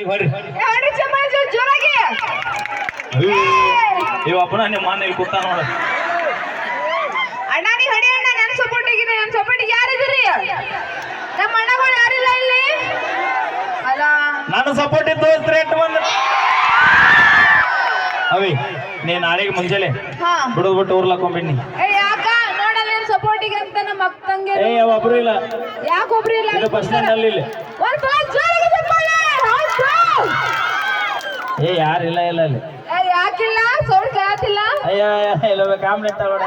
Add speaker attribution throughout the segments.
Speaker 1: ಈಗ ಹೊಡ್ರಿ.
Speaker 2: ಏ, ಹೊಡ್ರಿ ಚಪ್ಪಾಳೆ ಜೋ- ಜೋರಾಗಿ.
Speaker 1: ಇವ ಅಪ್ಪನ ನಿಮ್ಮ ಮಾನ ಇಲ್ಲಿ ಕೊಡ್ತಾನ ನೋಡ.
Speaker 2: ಅಣ್ಣ ನೀ ಹೊಡಿ ಅಣ್ಣ ನನ್ನ ಸಪೋರ್ಟಿಗಿದೆ ನನ್ನ ಸಪೋರ್ಟಿಗೆ ಯಾರಿದ್ದೀರಿ ನಮ್ಮ ಅಣ್ಣಗಳು ಯಾರಿಲ್ಲ ಇಲ್ಲಿ? ಅಲ್ಲ
Speaker 1: ನನ್ನ ಸಪೋರ್ಟ್ ಇದ್ದು ರೇಟ್ ಬಂದ? ಅವಿ ನೀ ನಾಳೆಗೆ ಮುಂಜಾನೆ
Speaker 2: ಹಾ.
Speaker 1: ಬಿಡೋದ್ ಬಿಟ್ಟು
Speaker 2: ಊರ್ಲಾಕೊಂಬಿನಿ ಯಾಕ? ನೋಡಲ್ಲ ಸಪೋರ್ಟಿಗೆ ಅಂತ ನಮ್ಮ ಅಕ್ಕ ತಂಗಿ
Speaker 1: ಏ ಒಬ್ರು ಇಲ್ಲ.
Speaker 2: ಯಾಕೆ ಒಬ್ರು ಇಲ್ಲ?
Speaker 1: ಬಸ್ ಸ್ಟ್ಯಾಂಡ್ ಅಲ್ಲಿ ಇಲ್ಲಿ.
Speaker 2: ಒಂದ್
Speaker 1: ಏ ಯಾರು ಇಲ್ಲ ಇಲ್ಲಿ
Speaker 2: ಏ ಯಾಕಿಲ್ಲ? ಸೌಂಡ್ ಕೇಳತ್ತಿಲ್ಲ?
Speaker 1: ಅಯ್ಯ ಇಲ್ಲ ಕಾಮ್ ನಿಂತಾವಡ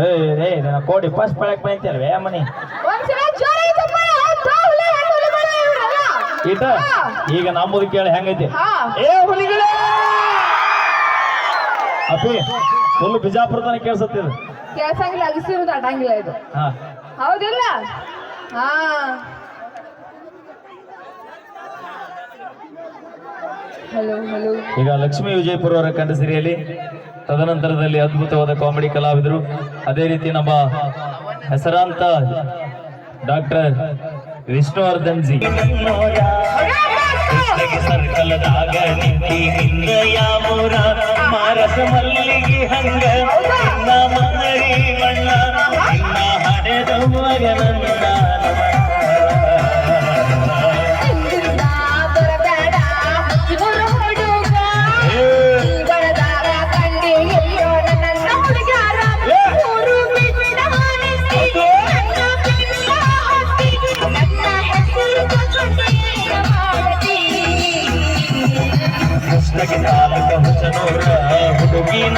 Speaker 1: ಏಯ್ ರೇ ನನ್ನ ಕೋಡಿ ಫಸ್ಟ್ ಪಳಕ್ ಬಂತಲ್ವೇ ಮನಿ?
Speaker 2: ಹಾ.
Speaker 1: ಈಗ ನಮ್ಮದು ಕೇಳಿ ಹೆಂಗೈತಿ?
Speaker 2: ಹಾ.
Speaker 1: ಏ ಹುಲಿಗಳೇ! ಅಪ್ಪಿ ಫುಲ್ ಬಿಜಾಪುರ ತನಕ ಕೇಳಿಸುತ್ತಿದೆ
Speaker 2: ಕೇಳ್ಸಂಗಿಲ್ಲ ಅಗಿಸಿರೋದು ಅಡಂಗಿಲ್ಲ ಇದು.
Speaker 1: ಹಾ.
Speaker 2: ಹೌದಿಲ್ಲ? ಹಾ.
Speaker 1: ಈಗ ಲಕ್ಷ್ಮೀ ವಿಜಯಪುರ ಅವರ ಕಂಡ ಸಿರಿಯಲ್ಲಿ ತದನಂತರದಲ್ಲಿ ಅದ್ಭುತವಾದ ಕಾಮಿಡಿ ಕಲಾವಿದರು. ಅದೇ ರೀತಿ ನಮ್ಮ ಹೆಸರಾಂತ ಡಾಕ್ಟರ್ ವಿಷ್ಣುವರ್ಧನ್ ಜಿ. ಸರ್ಕಲದಾಗ ನಿನ್ನ ಯಾಮೂರ ಮಾರಸ ಮಲ್ಲಿಗೆ ಹಂಗ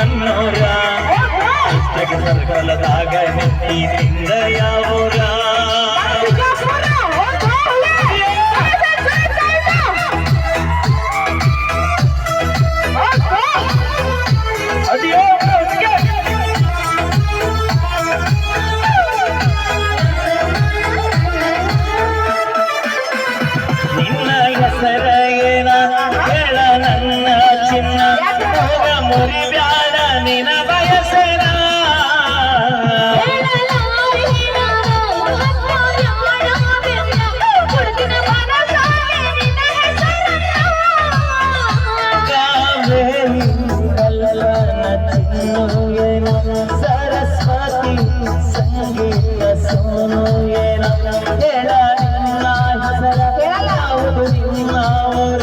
Speaker 1: ನನ್ನೂರ ಪುಸ್ತಕ ಸರ್ಕಲದಾಗ ನಿಂತಿ नाही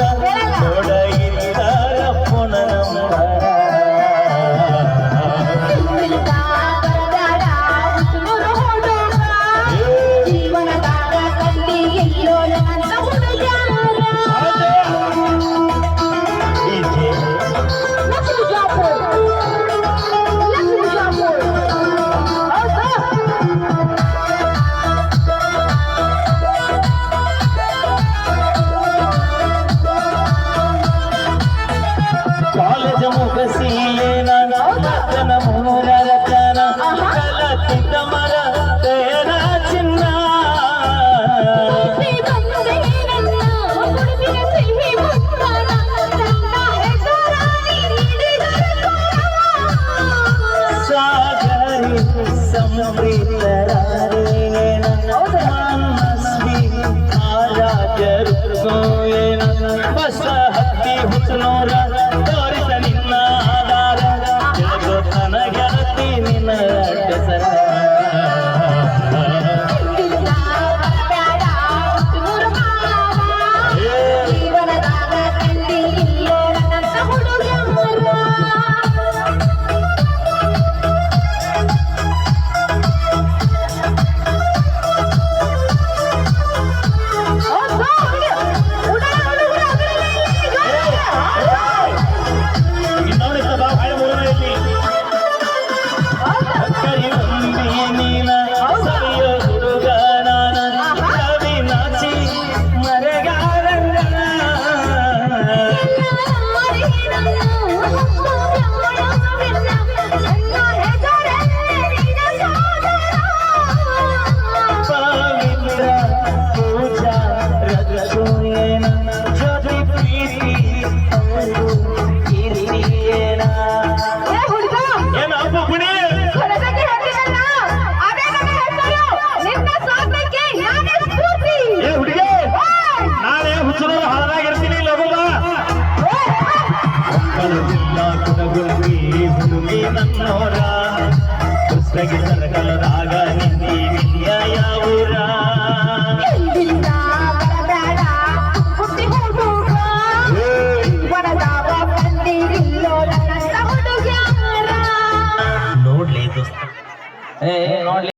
Speaker 1: कृष्ण రాగవు నీవు నన్నోరా పుస్తకి
Speaker 3: సరకల రాగా నింది విద్యయావురా